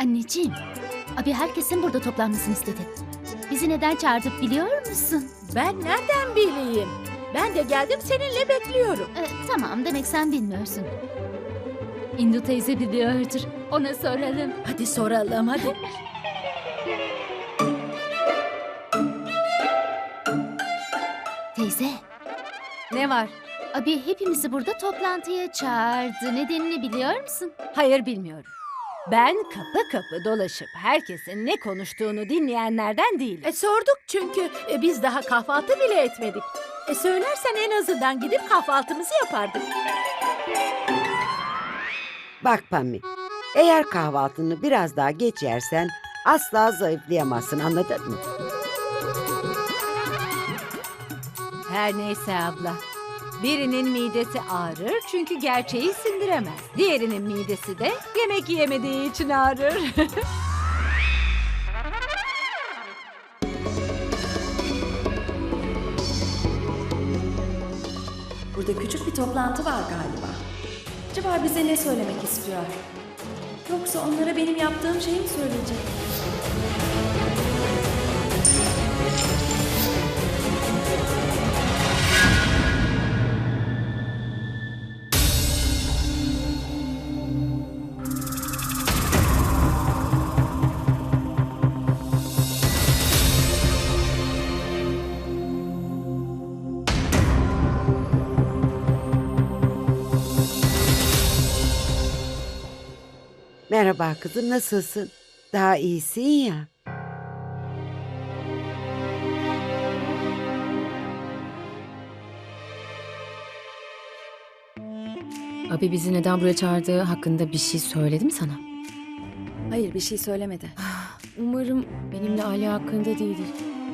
Anneciğim, abi herkesin burada toplanmasını istedi. Bizi neden çağırdı biliyor musun? Ben nereden bileyim? Ben de geldim seninle bekliyorum. Ee, tamam, demek sen bilmiyorsun. Indu teyze biliyordur. Ona soralım. Hadi soralım hadi. Teyze, Ne var? abi hepimizi burada toplantıya çağırdı. Nedenini biliyor musun? Hayır bilmiyorum. Ben kapı kapı dolaşıp herkesin ne konuştuğunu dinleyenlerden değilim. E sorduk çünkü e, biz daha kahvaltı bile etmedik. E söylersen en azından gidip kahvaltımızı yapardık. Bak Pammi, eğer kahvaltını biraz daha geç yersen asla zayıflayamazsın anladın mı? Her neyse abla. Birinin midesi ağrır çünkü gerçeği sindiremez. Diğerinin midesi de yemek yemediği için ağrır. Burada küçük bir toplantı var galiba. Acaba bize ne söylemek istiyor? Yoksa onlara benim yaptığım şeyi mi söyleyecek? Merhaba kızım nasılsın? Daha iyisin ya. Abi bizi neden buraya çağırdığı hakkında bir şey söyledi mi sana? Hayır bir şey söylemedi. Umarım benimle aile hakkında değildir.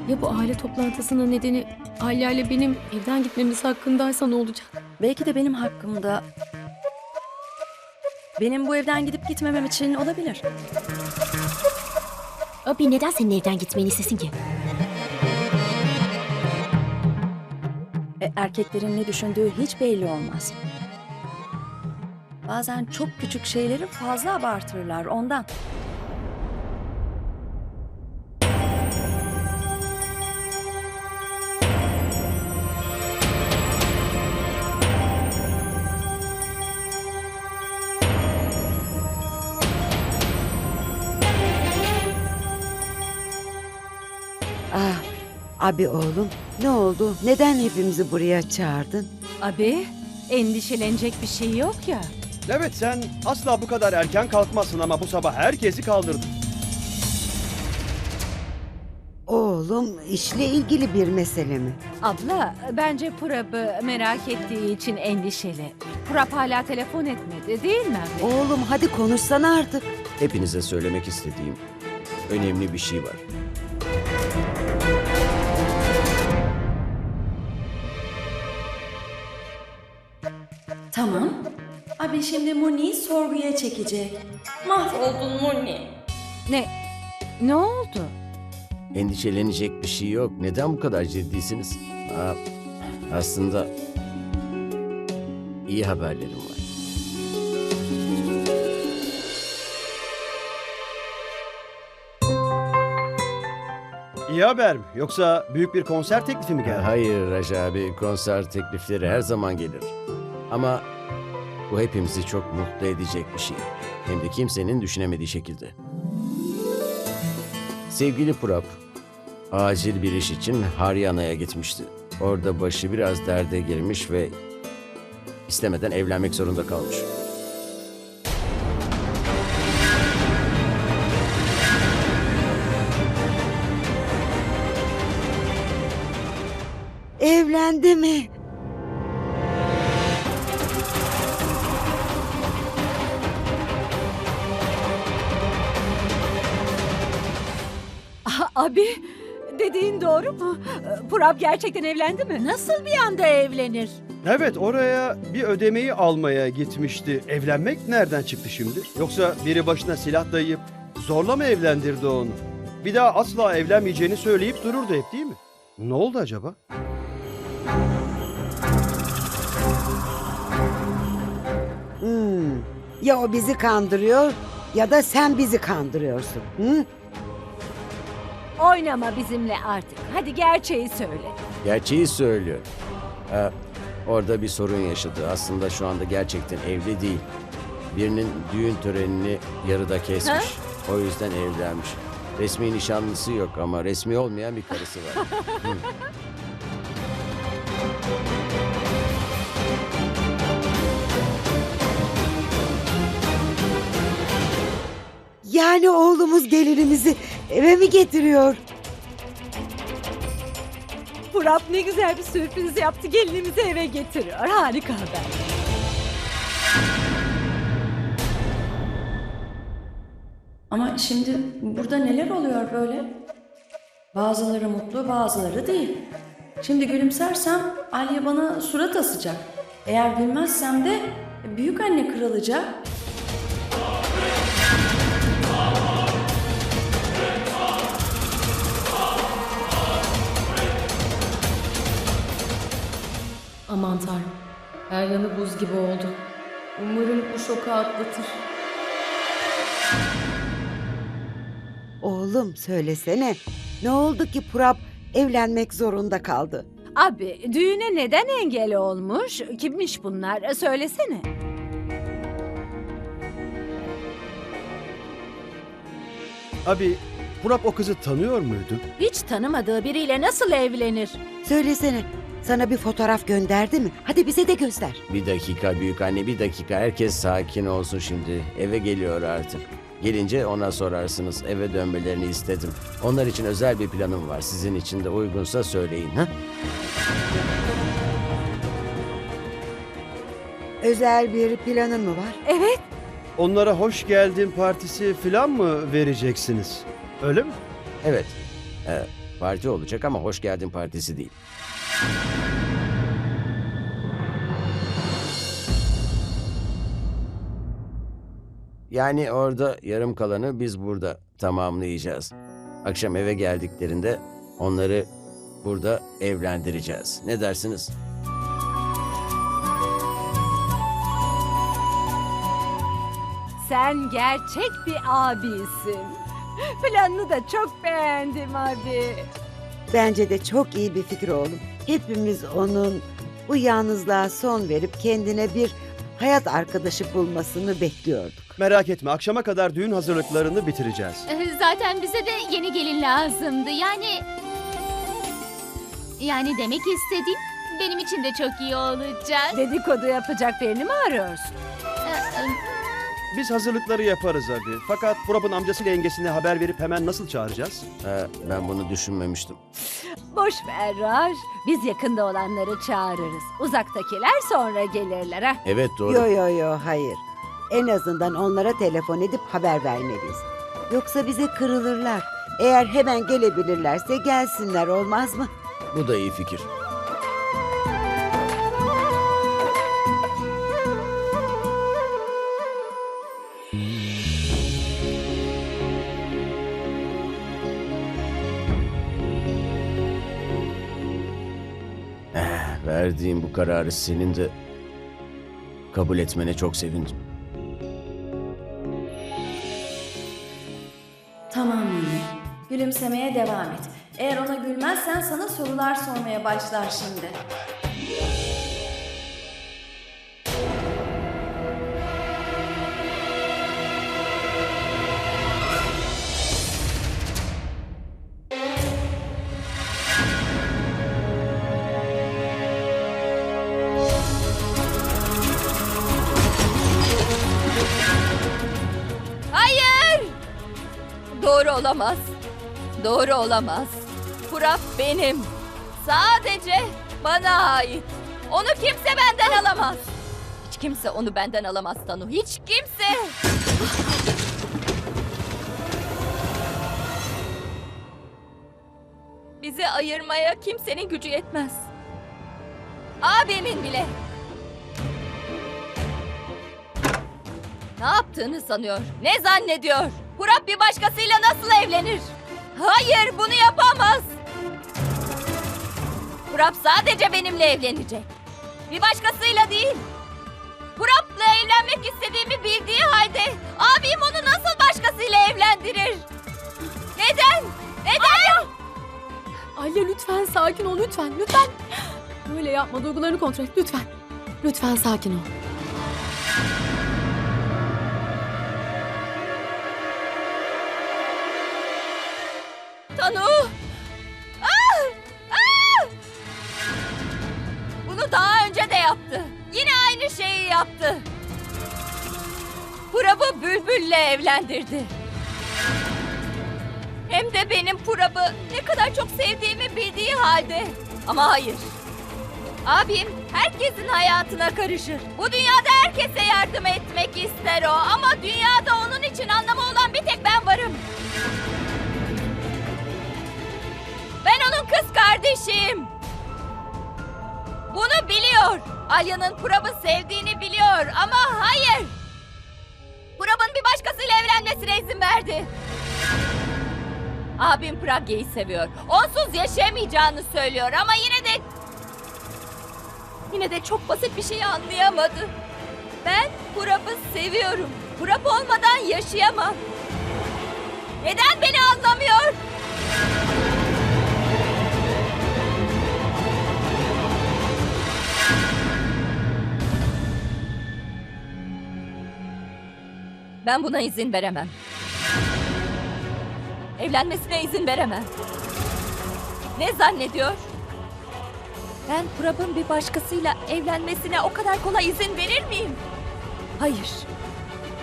Ya bu aile toplantısının nedeni Alya ile benim evden gitmemiz hakkındaysa ne olacak? Belki de benim hakkımda... Benim bu evden gidip gitmemem için olabilir. Abi neden senin evden gitmeni istesin ki? E, erkeklerin ne düşündüğü hiç belli olmaz. Bazen çok küçük şeyleri fazla abartırlar ondan. Ah, abi oğlum ne oldu? Neden hepimizi buraya çağırdın? Abi, endişelenecek bir şey yok ya. Evet sen asla bu kadar erken kalkmazsın ama bu sabah herkesi kaldırdın. Oğlum işle ilgili bir mesele mi? Abla, bence Purap'ı merak ettiği için endişeli. Purap hala telefon etmedi değil mi abi? Oğlum hadi konuşsana artık. Hepinize söylemek istediğim önemli bir şey var. Tamam. Abi şimdi Moni'yi sorguya çekecek. Mahvoldun Moni. Ne? Ne oldu? Endişelenecek bir şey yok. Neden bu kadar ciddisiniz? Aa, aslında iyi haberlerim var. İyi haber mi? Yoksa büyük bir konser teklifi mi geldi? Hayır Raja abi, konser teklifleri her zaman gelir. Ama bu hepimizi çok mutlu edecek bir şey. Hem de kimsenin düşünemediği şekilde. Sevgili Purap, acil bir iş için Haryana'ya gitmişti. Orada başı biraz derde girmiş ve istemeden evlenmek zorunda kalmış. Evlendi mi? Abi, dediğin doğru mu? Purap gerçekten evlendi mi? Nasıl bir anda evlenir? Evet oraya bir ödemeyi almaya gitmişti. Evlenmek nereden çıktı şimdi? Yoksa biri başına silah dayayıp zorla mı evlendirdi onu? Bir daha asla evlenmeyeceğini söyleyip dururdu hep değil mi? Ne oldu acaba? Hmm. Ya o bizi kandırıyor Ya da sen bizi kandırıyorsun. Hı? Oynama bizimle artık. Hadi gerçeği söyle. Gerçeği söylüyor. Ee, orada bir sorun yaşadı. Aslında şu anda gerçekten evli değil. Birinin düğün törenini yarıda kesmiş. O yüzden evlenmiş. Resmi nişanlısı yok ama resmi olmayan bir karısı var. Yani oğlumuz gelinimizi eve mi getiriyor? Fırat ne güzel bir sürpriz yaptı. Gelinimizi eve getiriyor. Harika haber. Ama şimdi burada neler oluyor böyle? Bazıları mutlu, bazıları değil. Şimdi gülümsersem Alya bana surat asacak. Eğer gülmezsem de büyük anne kırılacak. Aman tanrım. Her yanı buz gibi oldu. Umarım bu şoku atlatır. Oğlum söylesene. Ne oldu ki Purap evlenmek zorunda kaldı? Abi düğüne neden engel olmuş? Kimmiş bunlar? Söylesene. Abi Purap o kızı tanıyor muydu? Hiç tanımadığı biriyle nasıl evlenir? Söylesene. Sana bir fotoğraf gönderdi mi? Hadi bize de göster. bir dakika büyük anne bir dakika. Herkes sakin olsun şimdi. Eve geliyor artık. Gelince ona sorarsınız. Eve dönmelerini istedim. Onlar için özel bir planım var. Sizin için de uygunsa söyleyin. Ha? Özel bir planın mı var? Evet. Onlara hoş geldin partisi falan mı vereceksiniz? Öyle mi? Evet. Ee, parti olacak ama hoş geldin partisi değil. Yani orada yarım kalanı biz burada tamamlayacağız. Akşam eve geldiklerinde onları burada evlendireceğiz. Ne dersiniz? Sen gerçek bir abisin. Planını da çok beğendim abi. Bence de çok iyi bir fikir oğlum. Hepimiz onun bu yalnızlığa son verip kendine bir hayat arkadaşı bulmasını bekliyorduk. Merak etme akşama kadar düğün hazırlıklarını bitireceğiz. Ee, Zaten bize de yeni gelin lazımdı. Yani... Yani demek istediğim benim için de çok iyi olacak. Dedikodu yapacak birini mi arıyorsun? Biz hazırlıkları yaparız abi. Fakat Purap'ın amcasıyla yengesine haber verip hemen nasıl çağıracağız? Ee, ben bunu düşünmemiştim. Boş ver Raj. Biz yakında olanları çağırırız. Uzaktakiler sonra gelirler ha. Evet doğru. Yo yo yo hayır. En azından onlara telefon edip haber vermeliyiz. Yoksa bize kırılırlar. Eğer hemen gelebilirlerse gelsinler olmaz mı? Bu da iyi fikir. Verdiğim bu kararı senin de kabul etmene çok sevindim. Tamam yine. Gülümsemeye devam et. Eğer ona gülmezsen sana sorular sormaya başlar şimdi. Olamaz. Doğru olamaz. Kurap benim. Sadece bana ait. Onu kimse benden alamaz. Hiç kimse onu benden alamaz Tanu. Hiç kimse. Bizi ayırmaya kimsenin gücü yetmez. Abimin bile. Ne yaptığını sanıyor? Ne zannediyor? Kurap bir başkasıyla nasıl evlenir? Hayır bunu yapamaz. Kurap sadece benimle evlenecek. Bir başkasıyla değil. Kurap'la evlenmek istediğimi bildiği halde abim onu nasıl başkasıyla evlendirir? Neden? Neden? ya? Alya lütfen sakin ol lütfen lütfen. Böyle yapma duygularını kontrol et lütfen. Lütfen sakin ol. Yaptı. Yine aynı şeyi yaptı. Purab'ı Bülbül'le evlendirdi. Hem de benim Purab'ı ne kadar çok sevdiğimi bildiği halde. Ama hayır. Abim herkesin hayatına karışır. Bu dünyada herkese yardım etmek ister o. Ama dünyada onun için anlamı olan bir tek ben varım. Ben onun kız kardeşiyim. Bunu biliyor. Alya'nın Purab'ı sevdiğini biliyor ama hayır. Purab'ın bir başkasıyla evlenmesine izin verdi. Abim Pragya'yı seviyor. Onsuz yaşayamayacağını söylüyor ama yine de... Yine de çok basit bir şeyi anlayamadı. Ben Purab'ı seviyorum. Purab olmadan yaşayamam. Neden beni anlamıyor? Ben buna izin veremem. Evlenmesine izin veremem. Ne zannediyor? Ben Prab'ın bir başkasıyla evlenmesine o kadar kolay izin verir miyim? Hayır.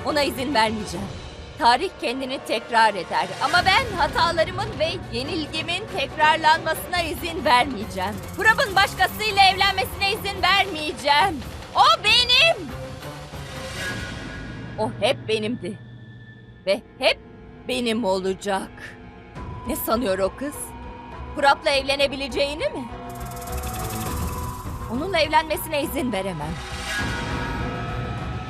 Ona izin vermeyeceğim. Tarih kendini tekrar eder ama ben hatalarımın ve yenilgimin tekrarlanmasına izin vermeyeceğim. Prab'ın başkasıyla evlenmesine izin vermeyeceğim. O benim. O hep benimdi. Ve hep benim olacak. Ne sanıyor o kız? Kurap'la evlenebileceğini mi? Onunla evlenmesine izin veremem.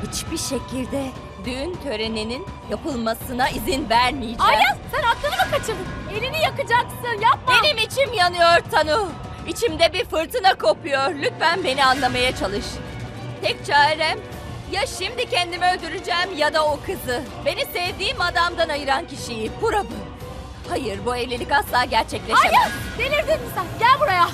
Hiçbir şekilde düğün töreninin yapılmasına izin vermeyeceğim. Alya sen aklını mı kaçırdın? Elini yakacaksın, yapma. Benim içim yanıyor Tanu. İçimde bir fırtına kopuyor. Lütfen beni anlamaya çalış. Tek çarem ya şimdi kendimi öldüreceğim ya da o kızı. Beni sevdiğim adamdan ayıran kişiyi, Purab'ı. Hayır bu evlilik asla gerçekleşemez. Alya delirdin mi sen? Gel buraya.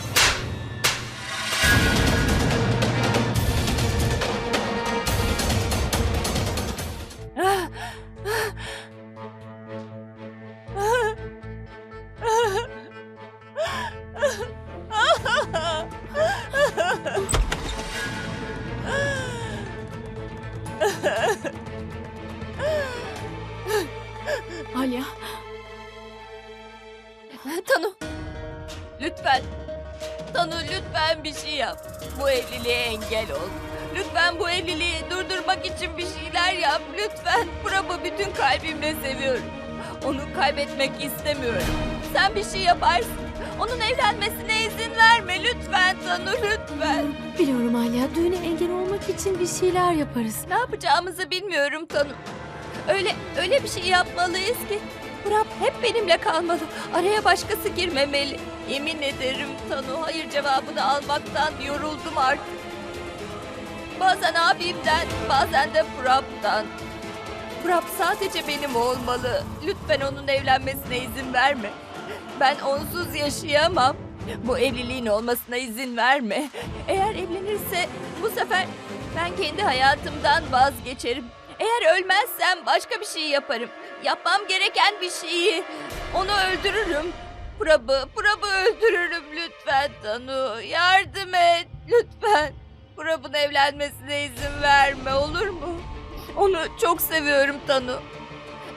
Engel ol. Lütfen bu evliliği durdurmak için bir şeyler yap. Lütfen. Prab'ı bütün kalbimle seviyorum. Onu kaybetmek istemiyorum. Sen bir şey yaparsın. Onun evlenmesine izin verme. Lütfen Tanu lütfen. biliyorum Alya düğüne engel olmak için bir şeyler yaparız. Ne yapacağımızı bilmiyorum Tanu. Öyle öyle bir şey yapmalıyız ki Prab hep benimle kalmalı. Araya başkası girmemeli. Yemin ederim Tanu hayır cevabını almaktan yoruldum artık. Bazen abimden, bazen de Prab'dan. Prab sadece benim olmalı. Lütfen onun evlenmesine izin verme. Ben onsuz yaşayamam. Bu evliliğin olmasına izin verme. Eğer evlenirse bu sefer ben kendi hayatımdan vazgeçerim. Eğer ölmezsem başka bir şey yaparım. Yapmam gereken bir şeyi. Onu öldürürüm. Prab'ı, Prab'ı öldürürüm lütfen Tanu. Yardım et lütfen. Prab'ın evlenmesine izin verme olur mu? Onu çok seviyorum Tanu.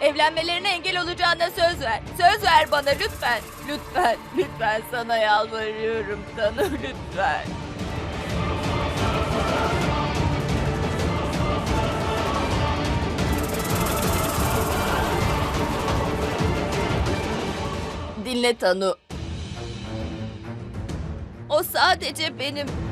Evlenmelerine engel olacağına söz ver. Söz ver bana lütfen. Lütfen, lütfen sana yalvarıyorum Tanu lütfen. Dinle Tanu. O sadece benim.